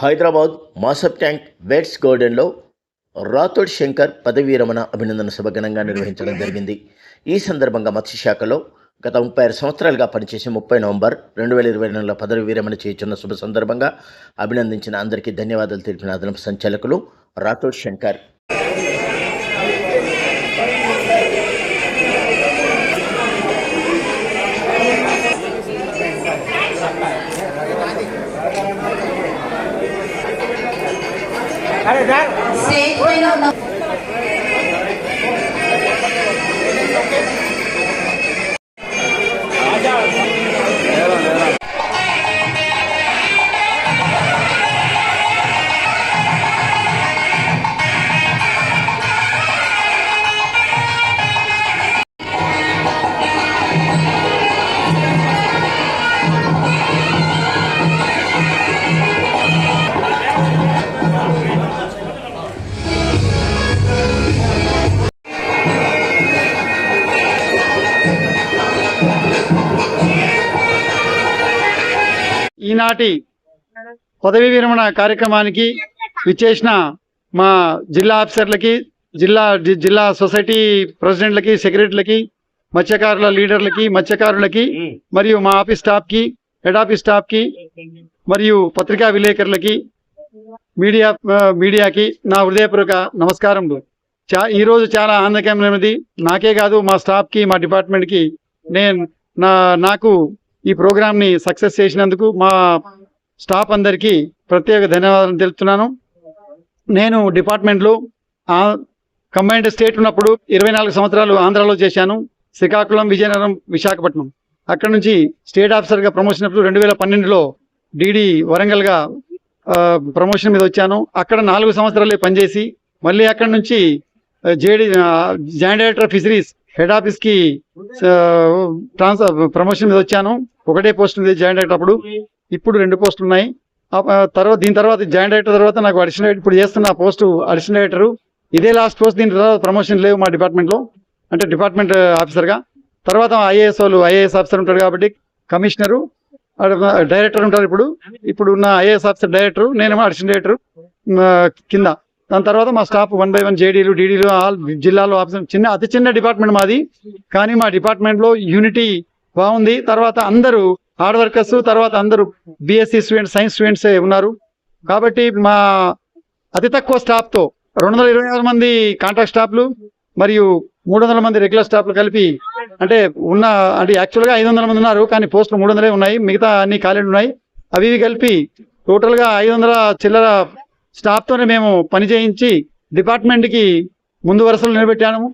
Hyderabad మాసప్ tank beds గార్డెన్లో రాథోడ్ శంకర్ పదవీ విరమణ అభినందన సభ ఘనంగా నిర్వహించడం జరిగింది. ఈ సందర్భంగా మత్స్యశాఖలో గత ముప్పై ఆరు సంవత్సరాలుగా పనిచేసి ముప్పై నవంబర్ రెండు వేల ఇరవై రెండులో పదవి విరమణ చేయుచున్న శుభ సందర్భంగా అభినందించిన అందరికీ ధన్యవాదాలు తెలిపిన అదనపు సంచాలకులు రాథోడ్ శంకర్. స్టేజ్ పైన ఉన్న ఈనాటి పదవీ విరమణ కార్యక్రమానికి విచ్చేసిన మా జిల్లా ఆఫీసర్లకి జిల్లా జిల్లా సొసైటీ ప్రెసిడెంట్లకి సెక్రటరీలకి మత్స్యకారుల లీడర్లకి మత్స్యకారులకి మరియు మా ఆఫీస్ స్టాఫ్కి హెడ్ ఆఫీస్ స్టాఫ్కి మరియు పత్రికా విలేకరులకి మీడియా మీడియాకి నా హృదయపూర్వక నమస్కారములు. చా ఈరోజు చాలా ఆనందకరమైనది. నాకే కాదు మా స్టాఫ్కి మా డిపార్ట్మెంట్కి నేను నా నాకు ఈ ప్రోగ్రామ్ని సక్సెస్ చేసినందుకు మా స్టాఫ్ అందరికీ ప్రత్యేక ధన్యవాదాలు తెలుపుతున్నాను. నేను డిపార్ట్మెంట్లో కంబైన్డ్ స్టేట్ ఉన్నప్పుడు ఇరవై నాలుగు సంవత్సరాలు ఆంధ్రాలో చేశాను. శ్రీకాకుళం విజయనగరం విశాఖపట్నం. అక్కడ నుంచి స్టేట్ ఆఫీసర్గా ప్రమోషన్ అప్పుడు రెండు వేల పన్నెండులో డీడీ వరంగల్గా ప్రమోషన్ మీద వచ్చాను. అక్కడ నాలుగు సంవత్సరాలే పనిచేసి మళ్ళీ అక్కడ నుంచి JD joint director fisheries head ఆఫీస్కి ట్రాన్స్ఫర్ ప్రమోషన్ మీద వచ్చాను. ఒకటే పోస్ట్ ఉంది జాయింట్ డైరెక్టర్ అప్పుడు. ఇప్పుడు రెండు పోస్టులు ఉన్నాయి. తర్వాత దీని తర్వాత జాయింట్ డైరెక్టర్ తర్వాత నాకు అడిషనల్ డైరెక్టర్ ఇప్పుడు చేస్తున్న పోస్ట్ అడిషనల్ డైరెక్టర్. ఇదే లాస్ట్ పోస్ట్ దీని తర్వాత ప్రమోషన్ లేవు మా డిపార్ట్మెంట్లో. అంటే డిపార్ట్మెంట్ ఆఫీసర్గా. తర్వాత ఐఏఎస్ వాళ్ళు ఐఏఎస్ ఆఫీసర్ ఉంటారు కాబట్టి కమిషనరు డైరెక్టర్ ఉంటారు ఇప్పుడు. ఇప్పుడు ఉన్న ఐఏఎస్ ఆఫీసర్ డైరెక్టర్ నేనేమో అడిషనల్ డైరెక్టర్ కింద. దాని తర్వాత మా స్టాఫ్ వన్ బై వన్ జేడీలు డీడీలు ఆల్ జిల్లాలో ఆఫీసర్ చిన్న అతి చిన్న డిపార్ట్మెంట్ మాది. కానీ మా డిపార్ట్మెంట్లో యూనిటీ బాగుంది. తర్వాత అందరూ హార్డ్ వర్కర్స్ తర్వాత అందరూ బీఎస్సీ స్టూడెంట్స్ సైన్స్ స్టూడెంట్సే ఉన్నారు. కాబట్టి మా అతి తక్కువ స్టాఫ్తో రెండు వందల ఇరవై ఆరు మంది కాంట్రాక్ట్ స్టాఫ్లు మరియు మూడు వందల మంది రెగ్యులర్ స్టాఫ్లు కలిపి అంటే ఉన్న అంటే యాక్చువల్గా ఐదు వందల మంది ఉన్నారు కానీ పోస్టులు మూడు వందలే ఉన్నాయి. మిగతా అన్ని ఖాళీలు ఉన్నాయి. అవి ఇవి కలిపి టోటల్గా ఐదు వందల చిల్లర స్టాఫ్తోనే మేము పని చేయించి డిపార్ట్మెంట్కి ముందు వరుసలో నిలబెట్టాము.